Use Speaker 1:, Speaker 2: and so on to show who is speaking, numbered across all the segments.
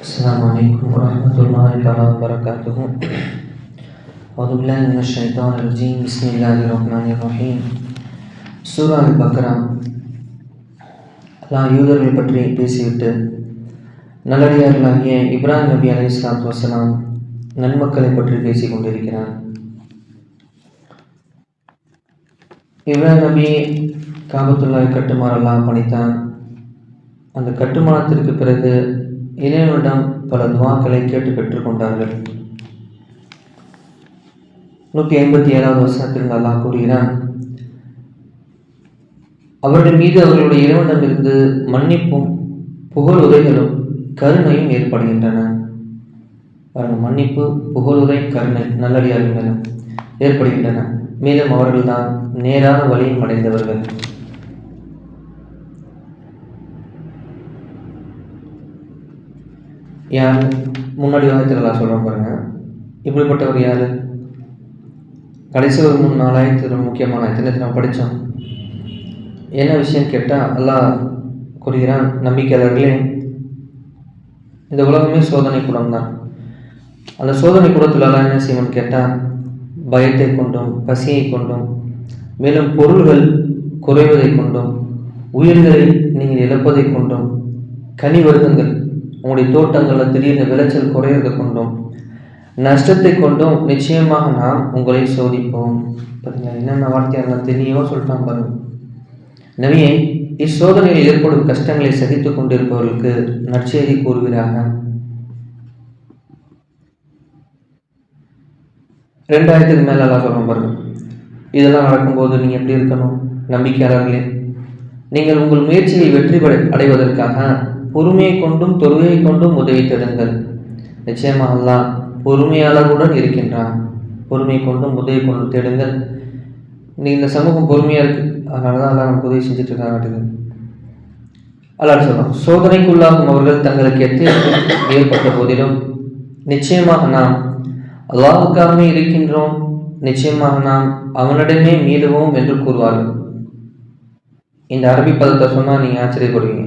Speaker 1: السلام عليكم ورحمة الله تعالى وبركاته أعوذ بالله من الشيطان الرجيم بسم الله الرحمن الرحيم சூரா அல் பக்ரா அல்லாஹ் யூதர்கள் பற்றி பேசிவிட்டு நல்லடியார்களாகிய இப்ராஹிம் நபி அலி இஸ்லாத்து வசலாம் நன்மக்களை பற்றி பேசிக் கொண்டிருக்கிறார் இப்ராஹிம் நபி காபத்துல்லாய் கட்டுமாறு அல்லாஹ் பணித்தான் அந்த கட்டுமானத்திற்கு பிறகு இறைவனிடம் பல துவாக்களை கேட்டு பெற்றுக்கொண்டார்கள் நூற்றி ஐம்பத்தி ஏழாவது வசனத்திற்கு அல்லாஹ் கூறுகிறான் அவர்கள் மீது அவர்களுடைய இறைவனிடமிருந்து மன்னிப்பும் புகழுரைகளும் கருணையும் ஏற்படுகின்றன. பாருங்க, மன்னிப்பு புகழுரை கருணை நல்லடியார்கள் மேலும் ஏற்படுகின்றன. மேலும் அவர்கள்தான் நேரான வழியும் அடைந்தவர்கள் யார்? முன்னாடி வாரத்தில் நான் சொல்கிறேன் பாருங்கள் இப்படிப்பட்டவர் யார்? கடைசி ஒரு மூணு நாலாயிரத்து ரொம்ப முக்கியமான எத்தனை நம்ம படித்தோம்? என்ன விஷயம் கேட்டால் அல்லாஹ் கூறுகிறான் நம்பிக்கையாளர்களே இந்த உலகமே சோதனை கூடம் தான் அந்த சோதனை கூடத்தில் எல்லாம் என்ன செய்வோம்னு கேட்டால் பயத்தை கொண்டும் பசியை கொண்டும் மேலும் பொருள்கள் குறைவதை கொண்டும் உயிர்களை நீங்கள் இழப்பதை கொண்டும் கனி வருகங்கள் உங்களுடைய தோட்டங்களில் திடீர்னு விளைச்சல் குறையிறது கொண்டும் நஷ்டத்தை கொண்டும் நிச்சயமாக நாம் உங்களை சோதிப்போம். பார்த்தீங்களா என்னென்ன வார்த்தையாக தெளிவாக சொல்லிட்டான் பாருங்க. நவியை இச்சோதனையில் ஏற்படும் கஷ்டங்களை சகித்து கொண்டிருப்பவர்களுக்கு நற்செய்தி கூறுகிறாங்க ரெண்டாயிரத்துக்கு மேலே எல்லாம் சொல்லணும் பாருங்க. இதெல்லாம் நடக்கும்போது நீங்கள் எப்படி இருக்கணும்? நம்பிக்கையாளர்களே நீங்கள் உங்கள் முயற்சியை வெற்றி அடைவதற்காக பொறுமையை கொண்டும் தொழுகை கொண்டும் உதவி தருங்கள் நிச்சயமாக அல்லாஹ் பொறுமையாளர்களுடன் இருக்கின்றான். பொறுமை கொண்டும் உதவி கொண்டும் தேடுங்கள். இன்னைக்கு இந்த சமூகம் பொறுமையாக இருக்கு. அதனால தான் எல்லாம் நமக்கு உதவி செஞ்சுட்டு இருக்காங்க அல்லாஹ் சொல்றோம் சோதனைக்குள்ளாகும் அவர்கள் தங்களுக்கு எத்தனை ஏற்பட்ட போதிலும் நிச்சயமாக நாம் அல்லாவுக்காகவே இருக்கின்றோம். நிச்சயமாக நாம் அவனிடமே மீளுவோம் என்று கூறுவார்கள். இந்த அரபி பதத்தை சொன்னால் நீங்கள் ஆச்சரியப்படுவீங்க.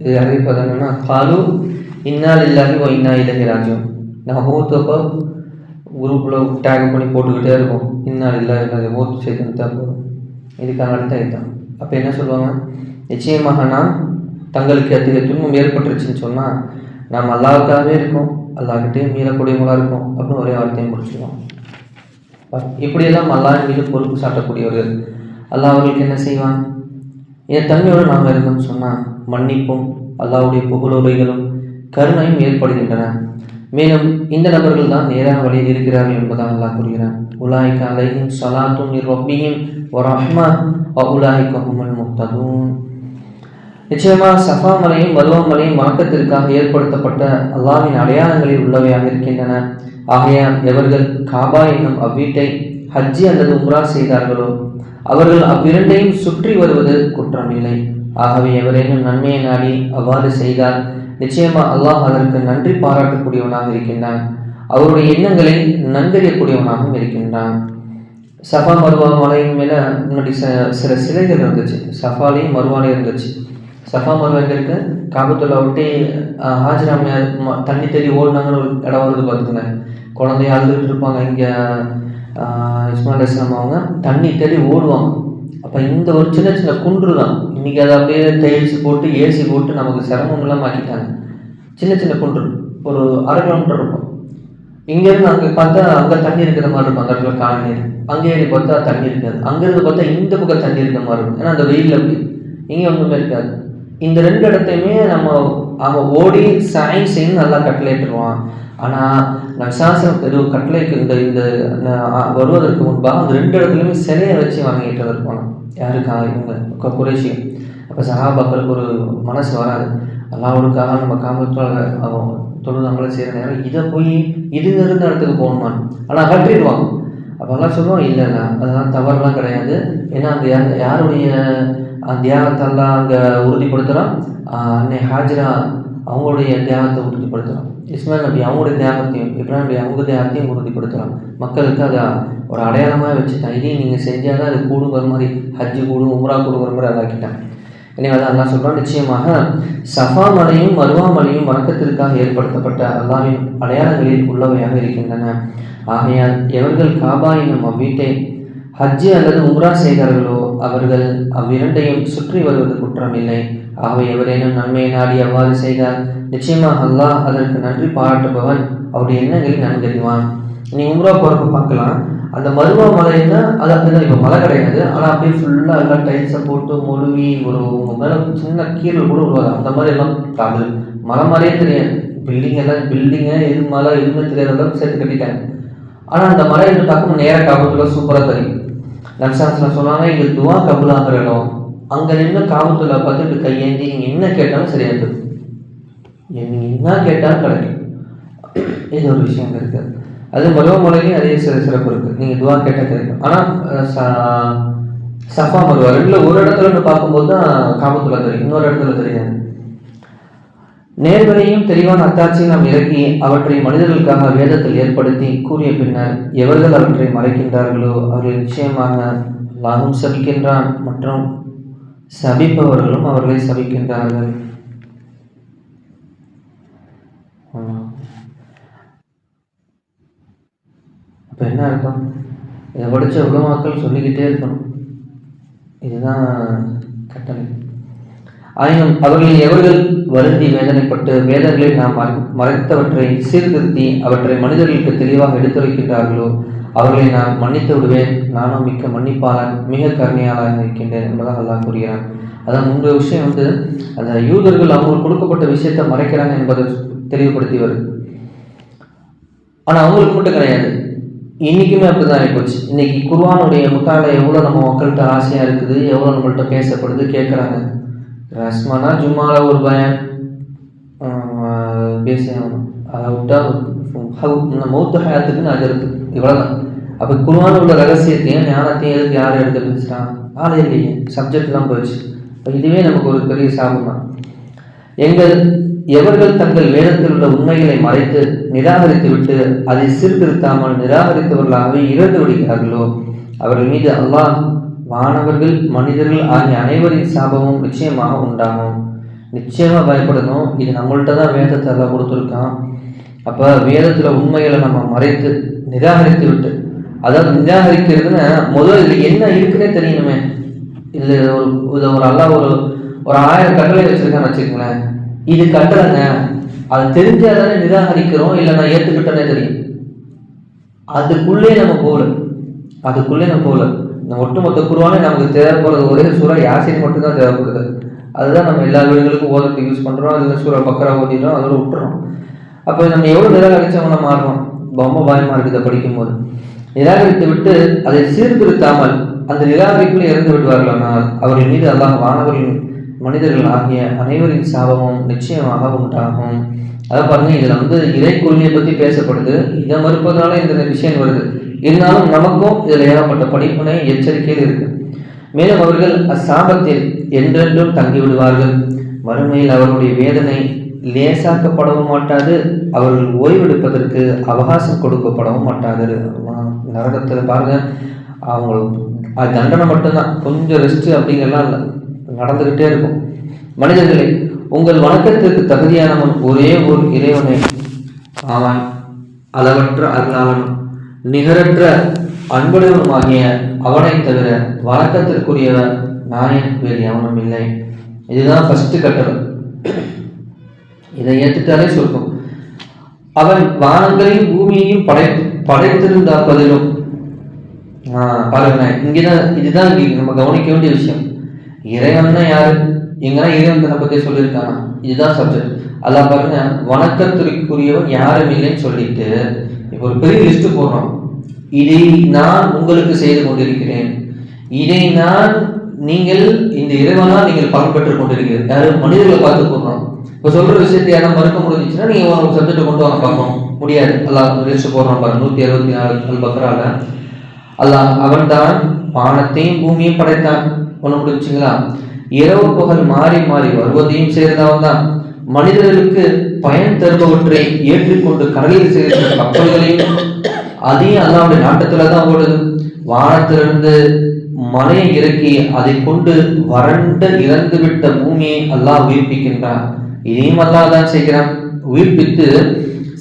Speaker 1: இது அரபி என்னன்னா காலு இன்னால் இல்லாத ஓ இன்னா இலகி ராஜ்யம் நான் மூத்தப்போ குரூப்பில் டேக் பண்ணி போட்டுக்கிட்டே இருக்கோம் இன்னால் இல்லா இல்லாத ஓத்து சேர்த்து தான் போகும் இதுக்காக அர்த்தம் இதுதான் அப்போ என்ன சொல்லுவாங்க நிச்சயமாகனா தங்களுக்கு அதிக துன்பம் ஏற்பட்டுருச்சுன்னு சொன்னால் நாம் அல்லாவுக்காகவே இருக்கோம் அல்லாஹ்கிட்டயும் மீறக்கூடியவங்களாக இருக்கும் அப்படின்னு ஒரே வார்த்தையும் முடிச்சுருவோம் இப்படியெல்லாம் அல்லாஹ் மீது பொறுப்பு சாட்டக்கூடியவர்கள் அல்லாஹ் அவர்களுக்கு என்ன செய்வான் என் தன்மையோடு நாம் இருந்தோம்னு சொன்னால் மன்னிப்பும் அல்லாஹ்வுடைய புகழுரைகளும் கருணையும் ஏற்படுகின்றன. மேலும் இந்த நபர்கள் தான் நேரான வழியில் இருக்கிறார்கள் என்பதாக அல்லாஹ் கூறுகிறான். உலாய்க்க அலையும் சலாத்தும் ரொப்பியும் ஒரு அஹ்மா உலாய்க்க ஹுமல் முக்ததூன் நிச்சயமா சஃபா மலையும் மருவா மலையும் வணக்கத்திற்காக ஏற்படுத்தப்பட்ட அல்லாவின் அடையாளங்களில் உள்ளவையாக இருக்கின்றன. ஆகையால் எவர்கள் காபா என்னும் அவ்வீட்டை ஹஜ்ஜி அல்லது உம்ரா செய்தார்களோ அவர்கள் அவ்விரண்டையும் சுற்றி வருவது குற்றமில்லை. ஆகவே எவரேனும் நன்மையை நாடி அவ்வாறு செய்தால் நிச்சயமா அல்லாஹ் அதற்கு நன்றி பாராட்டக்கூடியவனாக இருக்கின்றான். அவருடைய எண்ணங்களை நன்கறியக்கூடியவனாகவும் இருக்கின்றான். சஃபா மருவா மலையின் மேலே முன்னாடி ச சில சிலைகள் இருந்துச்சு. சஃபாலையும் மருவாலையும் இருந்துச்சு. சஃபா மருவா எங்க இருக்கு? காபத்துல்லா விட்டு அஹ், தண்ணி தேடி ஓடினாங்கன்னு ஒரு இடம் வருது பார்த்துங்க குழந்தைய அழுதுகிட்டு இருப்பாங்க இங்கே இஸ்மாயில் இஸ்லாம் அவங்க. தண்ணி தேடி ஓடுவாங்க. அப்போ இந்த ஒரு சின்ன சின்ன குன்று தான். இன்றைக்கி அதை அப்படியே டைல்ஸ் போட்டு ஏசி போட்டு நமக்கு சிரமம் இல்லாமல் ஆக்கிட்டாங்க. சின்ன சின்ன குன்று. ஒரு அரை கிலோமீட்டர் இருக்கும். இங்கேருந்து அங்கே பார்த்தா அங்கே தண்ணி இருக்கிற மாதிரி இருக்கும். அந்த இடத்துல காண நீர் அங்கே ஏறி பார்த்தா தண்ணி இருக்காது. அங்கேருந்து பார்த்தா இந்த பக்கம் தண்ணி இருக்கிற மாதிரி இருக்கும். ஏன்னா அந்த வெயில் அப்படி. இங்கே ஒன்றுமே இருக்காது. இந்த ரெண்டு இடத்தையுமே நம்ம அவன் ஓடி சயின்ஸையும் நல்லா கட்டளையிட்டுருவான். ஆனால் நக்ஷாசம் எதுவும் கட்டளைக்கு இந்த இந்த வருவதற்கு முன்பாக அந்த ரெண்டு இடத்துலையுமே சிலையை வச்சு வாங்கிட்டு இருப்பாங்க யாருக்கா? இவங்க கு- குறைஷி. அப்போ சகாபாக்களுக்கு ஒரு மனசு வராது. அல்லாவுக்காக நம்ம காமத்தில் அவங்க தொழுதாங்களே செய்கிற நேரம் இதை போய் இது இருந்த இடத்துக்கு போகணுமான்னு ஆனால் அகற்றிடுவாங்க அப்போல்லாம் சொல்லுவோம் இல்லை இல்லை அதெல்லாம் தவறுலாம் கிடையாது. ஏன்னா அந்த யார் யாருடைய அந்த தியாகத்தெல்லாம் அங்கே உறுதிப்படுத்துகிறோம் அன்னை ஹாஜிரா அவங்களுடைய தியாகத்தை உறுதிப்படுத்துகிறான் இஸ்மாயில் நபி அவங்களுடைய தியாகத்தையும் இப்ராஹிம் நபி அவங்க தியாகத்தையும் உறுதிப்படுத்துகிறான் மக்களுக்கு அதை ஒரு அடையாளமாக வச்சுட்டான் இதையும் நீங்கள் செஞ்சால் தான் அது கூடுங்கிற மாதிரி ஹஜ்ஜு கூடும் உம்ரா கூடுங்கிற மாதிரி அதாக்கிட்டான் எனவே தான் அதெல்லாம் சொல்கிறான் நிச்சயமாக சஃபா மலையும் மருவா மலையும் வணக்கத்திற்காக ஏற்படுத்தப்பட்ட அல்லாவின் அடையாளங்களில் உள்ளவையாக இருக்கின்றன. ஆகையால் எவர்கள் காபா என்னும் அவ்வீட்டை ஹஜ்ஜு அல்லது உம்ரா செய்கிறார்களோ அவர்கள் அவ்விரண்டையும் சுற்றி வருவது குற்றமில்லை. ஆகவே எவரேனும் நன்மையை நாடி அவ்வாறு செய்தால் நிச்சயமாக அல்லாஹ் அதற்கு நன்றி பாராட்டுபவன். அவருடைய எண்ணங்களில் நன்கறிவான் நீ உம்ரா போகிறப்ப பார்க்கலாம். அந்த மருவா மலைன்னா அது அப்படிதான் இப்போ மலை கிடையாது. ஆனால் அப்படியே ஃபுல்லாக எல்லாம் டைல்ஸை போட்டு முழுவி ஒரு மேலே சின்ன கீழே கூட உருவாது அந்த மாதிரி எல்லாம் அது மலை மாதிரியே தெரியாது. பில்டிங் எல்லாம் பில்டிங்கே எது மலை எதுவுமே தெரியாத அளவுக்கு சேர்த்து கட்டிட்டாங்க. ஆனால் அந்த மலை இருந்து பார்க்கும்போது நேராக காப்பத்தில் சூப்பராக தெரியும். நம்சான்ஸ்ல சொன்னாங்க இது துவா கபுலாகிற இடம். அங்கே நின்று காமத்துல பார்த்துட்டு கையேந்தி நீங்கள் என்ன கேட்டாலும் சரியாக இருக்குது நீங்கள் என்ன கேட்டாலும் கிடைக்கும் இது ஒரு விஷயம் இருக்குது அது மருவமலையும் அதே சில சிறப்பு இருக்குது நீங்கள் துவா கேட்டால் கிடைக்கும் ஆனால் சஃபா மருவா ரெண்டில் ஒரு இடத்துல இருந்து பார்க்கும்போது தான் காமத்துல தெரியும். இன்னொரு இடத்துல தெரியாது. நேர்களையும் தெளிவான அத்தாட்சி நாம் இறக்கி அவற்றை மனிதர்களுக்காக வேதத்தில் ஏற்படுத்தி கூறிய பின்னர் எவர்கள் அவற்றை மறைக்கின்றார்களோ அவர்கள் நிச்சயமாக லாகும் சபிக்கின்றான் மற்றும் சபிப்பவர்களும் அவர்களை சபிக்கின்றார்கள். அப்போ என்ன அர்த்தம்? இதை படித்த உலமாக்கள் சொல்லிக்கிட்டே இருக்கணும். இதுதான் கட்டளை. ஆயினும் அவர்களில் எவர்கள் வருந்தி வேதனைப்பட்டு வேதங்களை நாம் மறை- மறைத்தவற்றை சீர்திருத்தி அவற்றை மனிதர்களுக்கு தெளிவாக எடுத்துரைக்கின்றார்களோ அவர்களை நான் மன்னித்து விடுவேன். நானும் மிக்க மன்னிப்பாளன் மிக கருணையாளன் இருக்கின்றேன் என்பதாக அல்லாஹ் கூறுகிறான். அதான் முந்தைய விஷயம் வந்து அந்த யூதர்கள் அவங்களுக்கு கொடுக்கப்பட்ட விஷயத்தை மறைக்கிறாங்க என்பதை தெளிவுபடுத்தி வருது. ஆனால் அவங்களுக்கு மட்டும் கிடையாது. இன்றைக்குமே அப்படிதான் ஆகிப்போச்சு இன்னைக்கு குர்வானுடைய முத்தாலை எவ்வளோ நம்ம மக்கள்கிட்ட ஆசையாக இருக்குது எவ்வளோ நம்மள்கிட்ட பேசப்படுது கேட்குறாங்க ரஸ்மானா ஜும்மாவில் ஒரு பயன் பேசணும் அதை விட்டா இந்த மௌத்த ஹயாத்துக்குன்னு அது இருக்கு. இவ்வளோதான் அப்போ குருவான உள்ள ரகசியத்தையும் ஞானத்தையும் எதுக்கு யார் எடுத்து பேசுகிறான் ஆளே இல்லையே. சப்ஜெக்ட்லாம் போயிடுச்சு. இப்போ இதுவே நமக்கு ஒரு பெரிய சாபம் தான். எங்கள் எவர்கள் தங்கள் வேதத்தில் உள்ள உண்மைகளை மறைத்து நிராகரித்து விட்டு அதை சீர்திருத்தாமல் நிராகரித்தவர்களாகவே இறந்து விடுகிறார்களோ அவர்கள் மீது அல்லாஹ் வானவர்கள் மனிதர்கள் ஆகிய அனைவரின் சாபமும் நிச்சயமாக உண்டாகும். நிச்சயமாக பயப்படணும். இது நம்மள்ட்ட தான் வேதத்தை எல்லாம் கொடுத்துருக்கான். அப்போ வேதத்தில் உண்மைகளை நம்ம மறைத்து நிராகரித்து விட்டு அதாவது நிராகரிக்கிறதுன்னு முதல்ல இதில் என்ன இருக்குன்னே தெரியணுமே. இல்லை ஒரு இதை ஒரு அல்லாஹ் ஒரு ஒரு ஆயிரம் கட்டளை வச்சிருக்கான்னு வச்சுக்கோங்களேன். இது கட்டளைங்க. அது தெரிஞ்சாதானே நிராகரிக்கிறோம் இல்லை நான் ஏற்றுக்கிட்டேனே தெரியும். அதுக்குள்ளே நம்ம போகல. அதுக்குள்ளே நம்ம போகல. ஒட்டுமொத்த குருவானே நமக்கு தேவைப்படுறது ஒரே சூறா யாசின் மட்டும்தான் தேவைப்படுது. அதுதான் நம்ம எல்லா வீடுகளுக்கும் ஓதுறதுக்கு யூஸ் பண்ணுறோம் அதில் சூறா பக்கரா ஓதிடுறோம் அதோட விட்டுறோம். அப்போ நம்ம எவ்வளோ நிராகரிச்சவங்க மாறணும்? ரொம்ப பயமாக இருக்குது படிக்கும்போது. நிராகரித்து விட்டு அதை சீர்திருத்தாமல் அந்த நிராகரிப்பில் இறந்து விடுவார்களானால் அவர்கள் மீது அல்லாஹ் வானவர்கள் மனிதர்கள் ஆகிய அனைவரின் சாபமும் நிச்சயமாக உண்டாகும். அதை பாருங்க இதில் வந்து இறை கொள்கையை பற்றி பேசப்படுது. இதை மறுப்பதனால இந்த விஷயம் வருது. இருந்தாலும் நமக்கும் இதில் ஏகப்பட்ட படிப்புனை எச்சரிக்கையில் இருக்கு. மேலும் அவர்கள் அச்சாபத்தில் என்றென்றும் தங்கி விடுவார்கள் மறுமையில் அவர்களுடைய வேதனை லேசாக்கப்படவும் மாட்டாது. அவர்கள் ஓய்வெடுப்பதற்கு அவகாசம் கொடுக்கப்படவும் மாட்டாது. நரகத்தில் பாருங்க. அவங்களுக்கு அது தண்டனை மட்டும்தான். கொஞ்சம் ரெஸ்ட் அப்படிங்கிறலாம் இல்லை. இருக்கும். மனிதர்களே உங்கள் வணக்கத்திற்கு தகுதியானவன் ஒரே ஒரு இறைவனை. ஆவான் அளவற்ற அருளாளன் நிகரற்ற அன்புடையவனுமாகிய அவனை தவிர வணக்கத்திற்குரியவன் நாயன் வேறு எவனும் இல்லை. இதுதான் ஃபஸ்ட்டு கட்டளை. இதை ஏற்றுட்டாலே சொல்லும் அவன் வானங்களையும் பூமியையும் படை படைத்திருந்தாப்பதிலும் ஆஹ் பாருங்க இங்கேதான் இதுதான் இங்கே நம்ம கவனிக்க வேண்டிய விஷயம். இறைவன்னா யாரு? எங்கன்னா இறைவன் தன்னை பத்தி சொல்லியிருக்காங்க இதுதான் சப்ஜெக்ட் அதான் பாருங்க வணக்கத்திற்குரியவன் யாரும் இல்லைன்னு சொல்லிட்டு இப்போ ஒரு பெரிய லிஸ்ட் போடுறோம். இதை நான் உங்களுக்கு செய்து கொண்டிருக்கிறேன். இதை நான் நீங்கள் இந்த இறைவனால் நீங்கள் பலன் கொண்டிருக்கிறீர்கள். யாரும் மனிதர்களை பார்த்து போடுறோம் இப்போ சொல்ற விஷயத்தை யாரும் மறுக்க முடிஞ்சுச்சுன்னா நீங்க ஒரு சப்ஜெக்ட் கொண்டு வாங்க பார்ப்போம். முடியாது. அல்லாஹ் லிஸ்ட் போடுறோம் பாருங்க நூத்தி அறுபத்தி நாலு அல் பக்ரால. அல்லாஹ் அவன்தான் வானத்தையும் பூமியும் படைத்தான். ஒண்ணு முடிச்சுங்களா இரவு புகழ் மாறி மாறி வருவதையும் சேர்ந்தவன் தான் மனிதர்களுக்கு பயன் தருபவற்றை ஏற்றிக்கொண்டு கடலில் சேர்ந்த கப்பல்களையும் அதையும் அல்லாவுடைய நாட்டத்துல தான் ஓடுது வானத்திலிருந்து மலையை இறக்கி அதை கொண்டு வறண்ட இறந்துவிட்ட பூமியை அல்லாஹ் உயிர்ப்பிக்கின்றான். இதையும் அல்லாஹ் தான் செய்கிறான். உயிர்ப்பித்து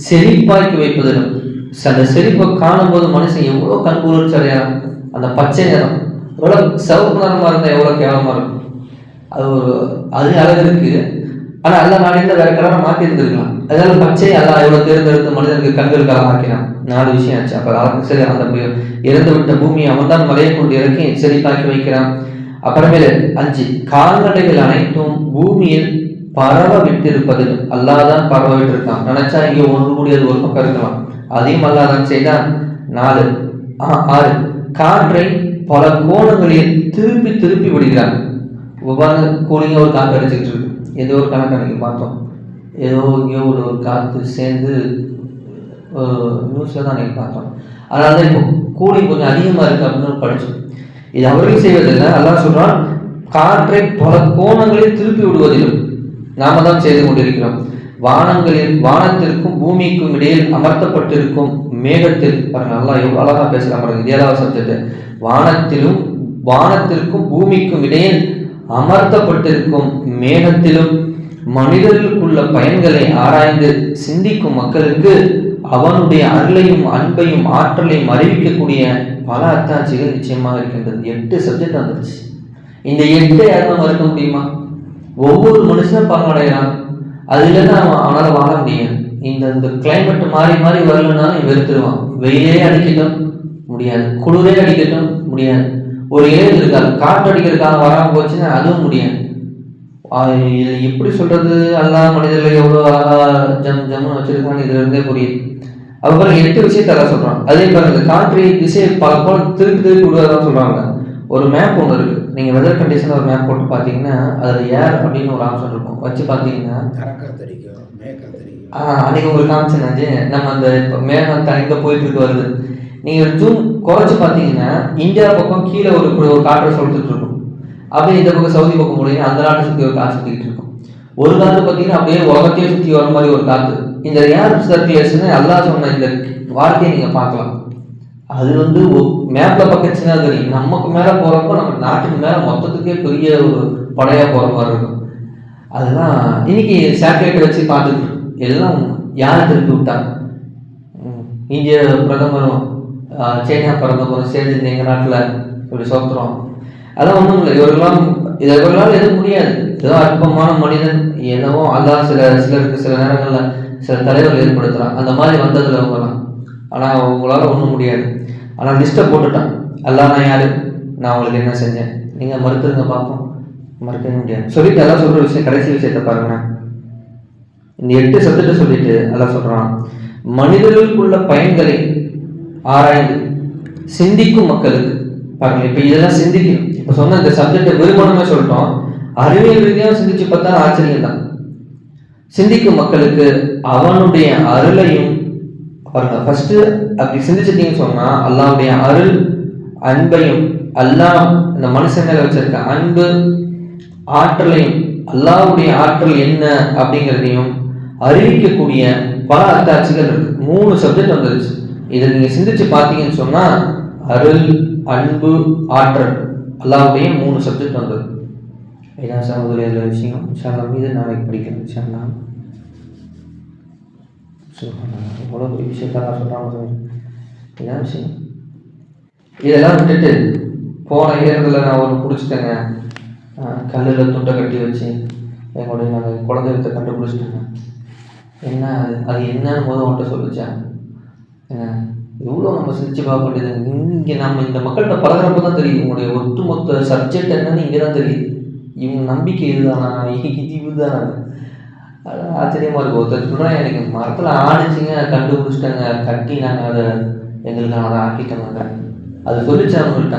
Speaker 1: செழிப்பாக்கி வைப்பதிலும் அந்த செழிப்பை காணும் போது மனுஷன் எவ்வளோ கண் குளிர்ச்சி அடையான் அந்த பச்சை நிறம் எவ்வளோ சிவப்பு நிறமா இருந்தால் எவ்வளோ கேவலமா இருக்கும். அது ஒரு அது அழகு ஆனா அல்ல நாடில வேற கலரை மாத்தி இருந்திருக்கலாம் அதனால பச்சை அல்ல எவ்வளவு தேர்ந்தெடுத்து மனிதனுக்கு கண்களுக்காக ஆக்கினான் நாலு விஷயம் ஆச்சு. அப்ப அதுக்கு சரி அந்த இறந்து விட்ட பூமியை அவன் தான் மலையை கொண்டு இறக்கி செழிப்பாக்கி வைக்கிறான். அப்புறமேல அஞ்சு கால்நடைகள் அனைத்தும் பூமியில் பரவ விட்டிருப்பது அல்லாதான் பரவ விட்டிருக்கான் நினைச்சா இங்க ஒன்று கூடியது ஒரு பக்கம் இருக்கலாம். அதையும் அல்லாதான் செய்தான். நாலு ஆறு காற்றை பல கோணங்களில் திருப்பி திருப்பி விடுகிறான். ஒவ்வொரு கூலிங்க ஒரு காற்று அடிச்சுக்கிட்டு இருக்கு. ஏதோ ஒரு கணக்கு அன்றைக்கி பார்த்தோம். ஏதோ இங்கேயோ ஒரு ஒரு காற்று சேர்ந்து நியூஸில் தான் அன்றைக்கி பார்த்தோம். அதனால தான் இப்போ கூலி கொஞ்சம் அதிகமாக இருக்குது அப்படின்னு படித்தோம் இது அவர்கள் செய்வதில்லை அதான் சொல்கிறான் காற்றை பல கோணங்களில் திருப்பி விடுவதிலும் நாம தான் செய்து கொண்டிருக்கிறோம். வானங்களில் வானத்திற்கும் பூமிக்கும் இடையில் அமர்த்தப்பட்டிருக்கும் மேகத்தில் பாருங்க நல்லா எவ்வளோ அழகாக பேசுகிறாங்க பாருங்க இது ஏழாவது சப்ஜெக்ட் வானத்திலும் வானத்திற்கும் பூமிக்கும் இடையில் அமர்த்தப்பட்டிருக்கும் மேகத்திலும் மனிதர்களுக்குள்ள பயன்களை ஆராய்ந்து சிந்திக்கும் மக்களுக்கு அவனுடைய அருளையும் அன்பையும் ஆற்றலையும் அறிவிக்கக்கூடிய பல அத்தாட்சிகள் நிச்சயமாக இருக்கின்றது. எட்டு சப்ஜெக்ட் வந்துருச்சு. இந்த எட்டை யாரும் மறுக்க முடியுமா? ஒவ்வொரு மனுஷனும் பலனடைகிறான் அதுல தான் அவன் அவனால் வாழ முடியும். இந்த இந்த கிளைமேட் மாறி மாறி வரலனாலும் வெறுத்துருவான். வெயிலே அடிக்கட்டும் முடியாது. குளிரே அடிக்கட்டும் முடியாது. ஒரு ஏழு இருக்காது காற்று அடிக்கிறதுக்காக வராமல் போச்சுன்னா அதுவும் முடியாது. எப்படி சொல்றது? அல்லாஹ் மனிதர்கள் எவ்வளோ அழகா ஜம் ஜம்னு வச்சிருக்கான்னு இதுல இருந்தே புரியுது. அப்புறம் எட்டு விஷயத்த எல்லாம் சொல்றான். அதே பாருங்க காற்று திசையை பல போல் திருப்பி திருப்பி விடுவதான் சொல்றாங்க. ஒரு மேப் ஒன்று இருக்கு. நீங்க வெதர் கண்டிஷன் ஒரு மேப் போட்டு பாத்தீங்கன்னா அதுல ஏர் அப்படின்னு ஒரு ஆப்ஷன் இருக்கும். வச்சு
Speaker 2: மேற்காத்தடிக்கும்
Speaker 1: ஆஹ் அன்னைக்கு உங்களுக்கு காமிச்சேனாச்சு நம்ம அந்த இப்போ மேகம் த- எங்க போயிட்டு இருக்கு வருது. நீங்க ஜூம் குறைச்சு பாத்தீங்கன்னா இந்தியா பக்கம் கீழே ஒரு ஒரு காற்றை சொல்லிட்டு இருக்கும். அப்படியே இந்த பக்கம் சவுதி பக்கம் முடியும் அந்த நாட்டை சுத்தி ஒரு காற்று சுத்திக்கிட்டு இருக்கும். ஒரு காற்று பார்த்தீங்கன்னா அப்படியே உலகத்தையே சுத்தி வர மாதிரி ஒரு காற்று இந்த ஏர் சர்க்குலேஷன் அல்லாஹ் சொன்ன இந்த வார்த்தையை நீங்க பார்க்கலாம். அது வந்து மேப்ல பக்கம் சின்னதா தெரியும் நமக்கு மேல போறப்போ நம்ம நாட்டுக்கு மேல மொத்தத்துக்கே பெரிய ஒரு படையா போற மாதிரி இருக்கும். அதெல்லாம் இன்னைக்கு சேட்டலைட் வச்சு பார்த்துட்டு எல்லாம் யார் திருப்பி விட்டாங்க இந்திய பிரதமரும் சைனா பிரதமரும் சேர்ந்து எங்கள் நாட்டில் இப்படி சோத்துறோம். அதெல்லாம் ஒன்றும் இல்லை. இவர்களாம் இவர்களால் எதுவும் முடியாது. ஏதோ அற்பமான மனிதன் என்னவோ அதான் சில சிலருக்கு சில நேரங்களில் சில தலைவர்கள் ஏற்படுத்துகிறான் அந்த மாதிரி வந்ததில் அவங்கலாம் ஆனால் உங்களால் ஒன்றும் முடியாது. ஆனால் லிஸ்ட்டை போட்டுட்டான். எல்லாம் நான் யார்? நான் உங்களுக்கு என்ன செஞ்சேன்? நீங்கள் மறுத்துருங்க பார்ப்போம். மறுக்கவே முடியாது. சொல்லிட்டு எல்லாம் சொல்கிற விஷயம் கடைசி விஷயத்தை பாருங்க. இந்த எட்டு சத்துட்டு சொல்லிட்டு எல்லாம் சொல்கிறான் மனிதர்களுக்குள்ள பயன்களை ஆராய்ந்து சிந்திக்கும் மக்களுக்கு பாருங்க இப்போ இதெல்லாம் சிந்திக்கணும். இப்போ சொன்ன இந்த சப்ஜெக்டை வெறுமனமே சொல்லிட்டோம். அறிவியல் ரீதியாக சிந்திச்சு பார்த்தா ஆச்சரியம் தான். சிந்திக்கும் மக்களுக்கு அவனுடைய அருளையும் பாருங்க ஃபர்ஸ்ட் அப்படி சிந்திச்சிட்டீங்கன்னு சொன்னா அல்லாவுடைய அருள் அன்பையும் அல்லாஹ் இந்த மனுஷன் மேல வச்சிருக்க அன்பு ஆற்றலையும் அல்லாஹ்வுடைய ஆற்றல் என்ன அப்படிங்கிறதையும் அறிவிக்கக்கூடிய பல அத்தாட்சிகள் இருக்கு. மூணு சப்ஜெக்ட் வந்துருச்சு. இதை நீங்க சிந்திச்சு பார்த்தீங்கன்னு சொன்னா அருள் அன்பு ஆற்றல் அல்லாவுடைய மூணு சப்ஜெக்ட் வந்தது. இதான் சகோதரிய விஷயம்? இன்ஷால்லா மீது நாளைக்கு படிக்கிறேன் இன்ஷால்லா சுப்ஹானல்லாஹ். எவ்வளோ பெரிய விஷயத்தெல்லாம் சொல்கிறாங்க இதான் விஷயம்? இதெல்லாம் விட்டுட்டு போன இயர்களில் நான் ஒன்று பிடிச்சிட்டேங்க. கல்லில் துண்டை கட்டி வச்சு எங்களுடைய நாங்கள் குழந்தைகளை கண்டுபிடிச்சிட்டேங்க. என்ன அது? அது என்னன்னு போது அவன்கிட்ட சொல்லிச்சேன். எவ்வளோ நம்ம சிரித்து பார்க்க வேண்டியது இங்கே நம்ம இந்த மக்கள்கிட்ட பழகிறப்ப தான் தெரியும் உங்களுடைய ஒட்டுமொத்த சப்ஜெக்ட் என்னன்னு இங்கே தான் தெரியுது. இவங்க நம்பிக்கை இதுதானா? இது இதுதானா? ஆச்சரியமாக இருக்கும் ஒருத்தர் சொல்கிறேன் எனக்கு மரத்தில் ஆணிச்சிங்க கண்டுபிடிச்சிட்டாங்க கட்டி நாங்கள் அதை எங்களுக்கு அதை ஆக்கிட்டோங்க அது சொல்லிச்சு அவங்கள்ட்ட.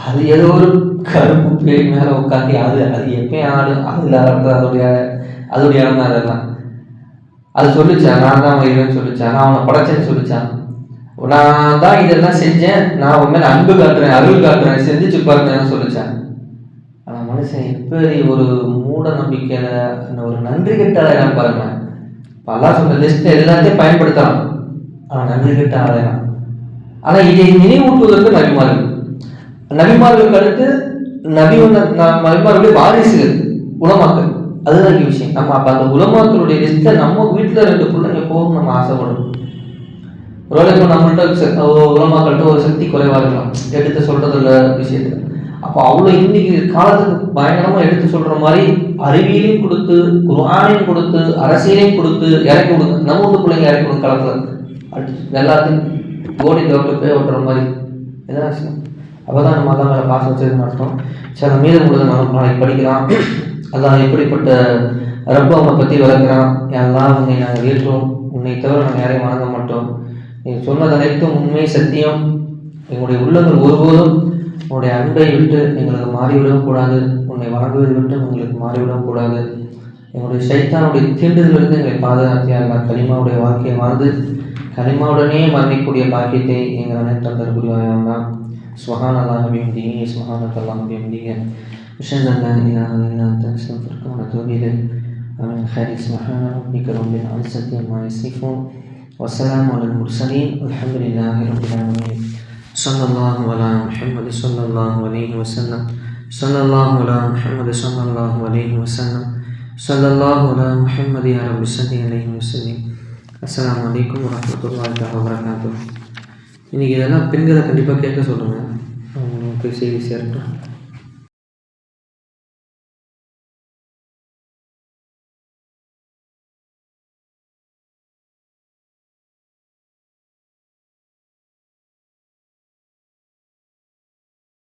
Speaker 1: அது ஏதோ ஒரு கருப்பு பேய் மேலே உட்காந்து அது அது எப்பயும் ஆடு அதில் அறந்து அதோடைய அதோடைய இடம் தான். அதெல்லாம் அது சொல்லிச்சான் நான் தான் வைரன்னு சொல்லிச்சான் நான் அவனை படைச்சேன்னு சொல்லிச்சான் நான் தான் இதெல்லாம் செஞ்சேன் நான் உன் மேலே அன்பு காட்டுறேன் அருள் காட்டுறேன் செஞ்சுச்சு பாருங்கன்னு சொல்லிச்சேன் ஆனால் மனுஷன் எப்படி ஒரு மூட நம்பிக்கையில அந்த ஒரு நன்றி கெட்ட ஆளாயிரம் பாருங்க பல்லா சொன்ன லிஸ்ட் எல்லாத்தையும் பயன்படுத்தலாம். ஆனால் நன்றி கெட்ட ஆளாயிரம் ஆனால் இதை நினைவூட்டுவதற்கு நபிமா நபிமார்களுக்கு அடுத்து நபி நபிமார்களுடைய வாரிசுகள் உலமாக்கள். அதுதான் விஷயம். நம்ம அப்போ அந்த உலமாக்களுடைய லிஸ்ட்டை நம்ம வீட்டில் ரெண்டு பிள்ளைங்க போகும் நம்ம ஆசைப்படணும். ஒருவேளை இப்போ நம்மள்ட்ட உலமாக்கள்கிட்ட ஒரு சக்தி குறைவாக இருக்கலாம். எடுத்து சொல்கிறதில்ல விஷயத்தை. அப்போ அவ்வளோ இன்னைக்கு காலத்துக்கு பயங்கரமாக எடுத்து சொல்கிற மாதிரி அறிவியலையும் கொடுத்து குர்ஆனையும் கொடுத்து அரசியலையும் கொடுத்து இறக்கி கொடுத்து நம்ம வீட்டு பிள்ளைங்க இறக்கி கொடுக்க களத்துல. அடி- எல்லாத்தையும் கோடி டாக்டர் போய் ஓட்டுற மாதிரி. எதனா விஷயம் அப்போ தான் நம்ம அதான் மேலே பாசம் வச்சது நடத்தோம் சரி அந்த மீதம் உள்ளது நம்ம நாளைக்கு படிக்கலாம். அதான் எப்படிப்பட்ட ரப்ப அவனை பற்றி விளக்குறான். எல்லாம் உன்னை நாங்கள் ஏற்றோம் உன்னை தவிர நாங்கள் யாரையும் வணங்க மாட்டோம். நீ சொன்னது அனைத்தும் உண்மை சத்தியம். எங்களுடைய உள்ளங்கள் ஒருபோதும் உன்னுடைய அன்பை விட்டு எங்களுக்கு மாறிவிடவும் கூடாது உன்னை வணங்குவதை விட்டு எங்களுக்கு மாறிவிடவும் கூடாது எங்களுடைய சைத்தானுடைய தீண்டுதலிருந்து எங்களை பாதுகாத்தியாக கலிமாவுடைய வாழ்க்கையை வாழ்ந்து கலிமாவுடனே மரணிக்கூடிய பாக்கியத்தை எங்கள் அனைத்து தந்தர் புரிவாயாக சுஹான் அல்லாஹ் பிஹம்திஹி சுஹானக் அல்லாஹ் பிஹம்திஹி أشهد أن لا إله إلا أنت أستغفرك وأتوب إليك ومن خير سبحان ربك رب العزة عما يصفون والسلام على المرسلين والحمد لله رب العالمين صلى الله على محمد صلى الله عليه وسلم صلى الله على محمد صلى الله عليه وسلم صلى الله على محمد يا رب صل عليه وسلم السلام عليكم ورحمة الله تعالى وبركاته இன்னைக்கு இதெல்லாம் பெண்களை கண்டிப்பாக கேட்க சொல்லுங்கள் அவங்களுக்கு செய்தி சேர்க்கட்டும்